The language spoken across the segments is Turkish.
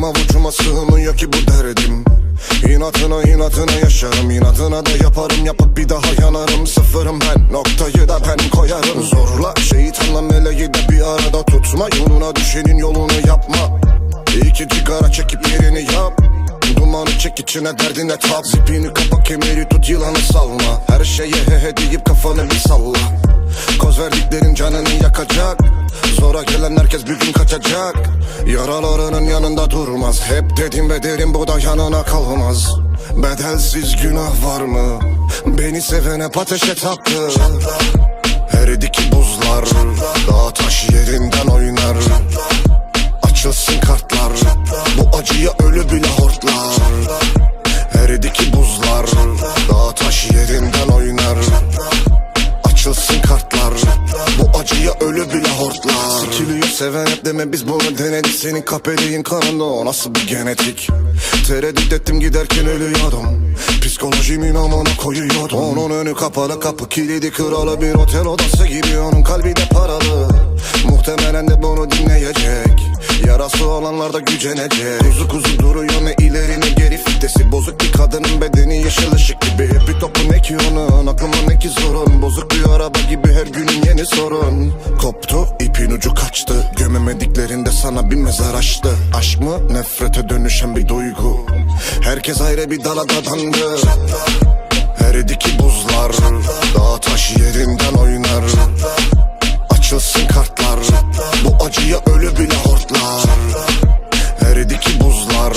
Benim avucuma sığmıyor ki bu derdim. İnatına inatına yaşarım. İnatına da yaparım. Yapıp bir daha yanarım. Sıfırım ben. Noktayı da ben koyarım. Zorla şeytanla meleği de bir arada tutma. Yoluna düşenin yolunu yapma. İki cigara çekip yerini yap. Dumanı çek içine derdine tap. Zipini kapa kemeri tut yılanı salma. Her şeye he he deyip kafanı bir salla. Koz verdiklerin canını yakacak Zora gelen herkes bir gün kaçacak. Yaralarının yanında durmaz. Hep dedim ve derim bu da yanına kalmaz. Bedelsiz günah var mı? Beni sevene ateşe taktı Eridi ki buzlar Dağ taş yerinden oynar. Açılsın kartlar Bu acıya ölü bile hortlar Kartlar Bu acıya ölü bile hortlar. Sikiliyor seven hep deme biz bunu denedik. Senin kapeliğin kanında o nasıl bir genetik? Tereddüt ettim giderken ölüyordum. Psikolojimin amına koyuyordum. Onun önü kapalı kapı kilidi kralı Bir otel odası gibi. Onun kalbi de paralı. Muhtemelen de bunu dinleyecek. Yarası olanlar da gücenecek. Kuzu kuzu duruyor gibi her günün yeni sorun. Koptu ipin ucu kaçtı. Gömemediklerinde sana bir mezar açtı. Aşk mı? Nefrete dönüşen bir duygu. Herkes ayrı bir dala dadandı. Eridi ki buzlar Dağ taş yerinden oynar. Açılsın kartlar. Bu acıya ölü bile hortlar. Eridi ki buzlar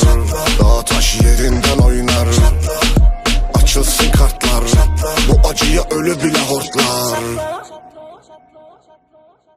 Dağ taş yerinden oynar. Açılsın kartlar. Bu acıya ölü bile Chateau, chateau, chateau, chateau.